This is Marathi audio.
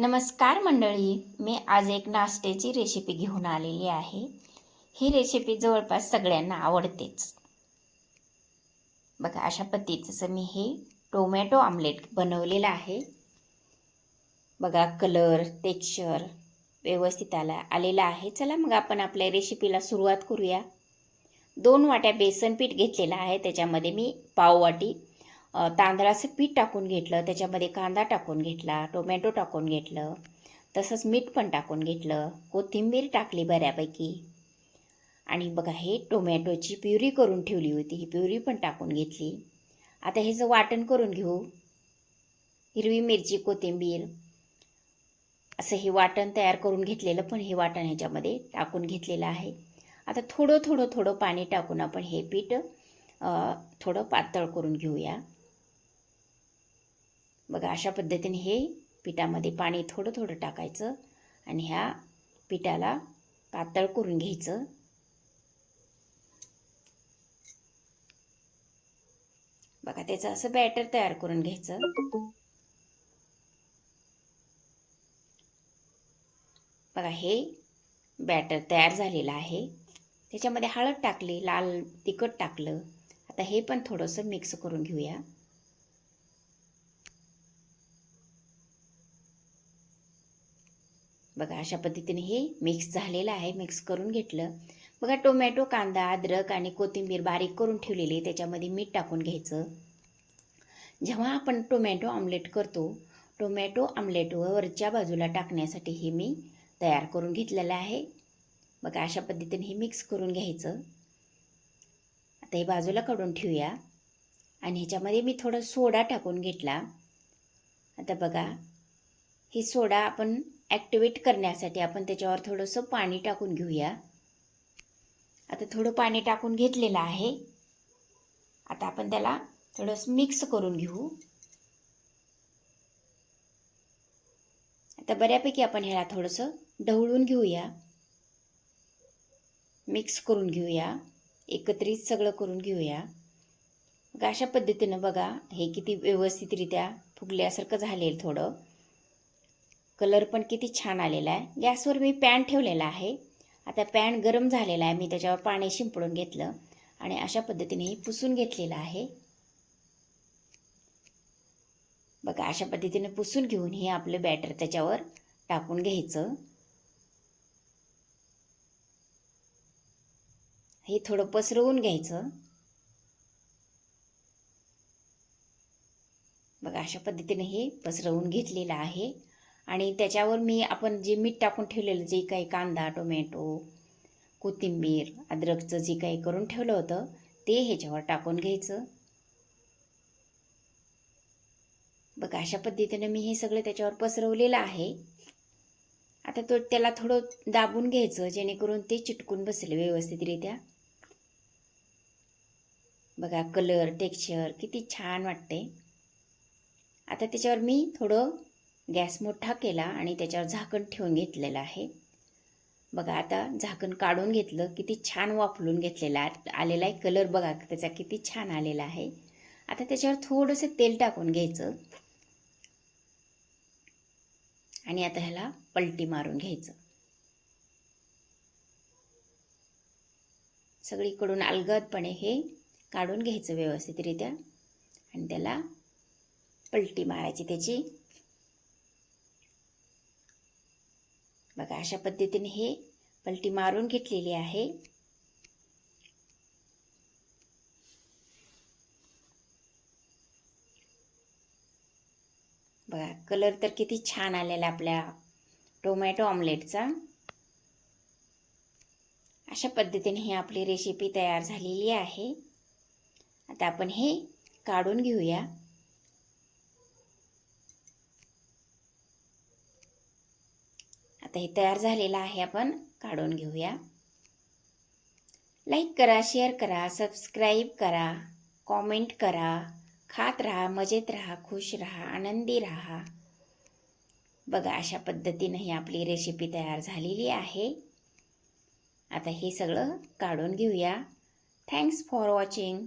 नमस्कार मंडळी मी आज एक नाश्त्याची रेसिपी घेऊन आलेली आहे. ही रेसिपी जवळपास सगळ्यांना आवडतेच. बघा अशा पद्धतीचं मी हे टोमॅटो आमलेट बनवलेलं आहे. बघा कलर टेक्स्चर व्यवस्थित आला आलेला आहे. चला मग आपण आपल्या रेसिपीला सुरुवात करूया. दोन वाट्या बेसन पीठ घेतलेलं आहे त्याच्यामध्ये मी पाववाटी वाटी तांदळाचं पीठ टाकून घेतलं त्याच्यामध्ये कांदा टाकून घेतला टोमॅटो टाकून घेतलं तसंच मीठ पण टाकून घेतलं कोथिंबीर टाकली बऱ्यापैकी. आणि बघा हे टोमॅटोची प्युरी करून ठेवली होती ही प्युरी पण टाकून घेतली. आता ह्याचं वाटण करून घेऊ हिरवी मिरची कोथिंबीर असं हे वाटण तयार करून घेतलेलं पण हे वाटण ह्याच्यामध्ये टाकून घेतलेलं आहे. आता थोडं थोडं थोडं पाणी टाकून आपण हे पीठ थोडं पातळ करून घेऊया. बघा अशा पद्धतीने हे पिठामध्ये पाणी थोडं थोडं टाकायचं आणि ह्या पिठाला पातळ करून घ्यायचं. बघा त्याचं असं बॅटर तयार करून घ्यायचं. बघा हे बॅटर तयार झालेलं आहे. त्याच्यामध्ये हळद टाकली लाल तिखट टाकलं. आता हे पण थोडंसं मिक्स करून घेऊया. बघा अशा पद्धतीने हे मिक्स झालेलं आहे. मिक्स करून घेतलं. बघा टोमॅटो कांदा अद्रक आणि कोथिंबीर बारीक करून ठेवलेली त्याच्यामध्ये मीठ टाकून घ्यायचं. जेव्हा आपण टोमॅटो आमलेट करतो टोमॅटो आमलेट वरच्या बाजूला टाकण्यासाठी हे मी तयार करून घेतलेलं आहे. बघा अशा पद्धतीने हे मिक्स करून घ्यायचं. आता हे बाजूला काढून ठेवूया. आणि ह्याच्यामध्ये मी थोडं सोडा टाकून घेतला. आता बघा ही सोडा आपण ॲक्टिवेट करण्यासाठी आपण त्याच्यावर थोडंसं पाणी टाकून घेऊया. आता थोडं पाणी टाकून घेतलेलं आहे. आता आपण त्याला थोडंसं मिक्स करून घेऊ. आता बऱ्यापैकी आपण ह्याला थोडंसं ढवळून घेऊया. मिक्स करून घेऊया. एकत्रित सगळं करून घेऊया. मग अशा पद्धतीनं बघा हे किती व्यवस्थितरित्या फुगल्यासारखं झालेलं थोडं. कलर पण किती छान आलेला आहे. गॅसवर मी पॅन ठेवलेला आहे. आता पॅन गरम झालेला आहे. मी त्याच्यावर पाणी शिंपडून घेतलं आणि अशा पद्धतीने हे पुसून घेतलेलं आहे. बघा अशा पद्धतीने पुसून घेऊन हे आपलं बॅटर त्याच्यावर टाकून घ्यायचं. हे थोडं पसरवून घ्यायचं. बघा अशा पद्धतीने हे पसरवून घेतलेलं आहे. आणि त्याच्यावर मी आपण जे मीठ टाकून ठेवलेलं जे काही कांदा टोमॅटो कोथिंबीर अद्रकचं जे काही करून ठेवलं होतं ते ह्याच्यावर टाकून घ्यायचं. बघा अशा पद्धतीने मी हे सगळं त्याच्यावर पसरवलेलं आहे. आता तो त्याला थोडं दाबून घ्यायचं जेणेकरून ते चिटकून बसले व्यवस्थितरित्या. बघा कलर टेक्स्चर किती छान वाटते आता त्याच्यावर मी थोडं गॅस मोठा केला आणि त्याच्यावर झाकण ठेवून घेतलेलं आहे. बघा आता झाकण काढून घेतलं किती छान वापरून घेतलेला आलेला आहे कलर बघा त्याचा किती छान आलेला आहे. आता त्याच्यावर थोडंसं तेल टाकून घ्यायचं. आणि आता ह्याला पलटी मारून घ्यायचं. सगळीकडून अलगदपणे हे काढून घ्यायचं व्यवस्थितरित्या. आणि त्याला पलटी मारायची त्याची. बघा अशा पद्धतीने हे पलटी मारून घेतलेली आहे. बघा कलर तर किती छान आलेला आपल्या टोमॅटो ऑमलेटचा. अशा पद्धतीने ही आपली रेसिपी तयार झालेली आहे. आता आपण हे काढून घेऊया. आता हे तयार झालेलं आहे आपण. काढून घेऊया. लाईक करा शेअर करा सबस्क्राईब करा कॉमेंट करा. खात राहा मजेत राहा खुश राहा आनंदी राहा. बघा अशा पद्धतीनं ही आपली रेसिपी तयार झालेली आहे. आता हे सगळं काढून घेऊया. Thanks for watching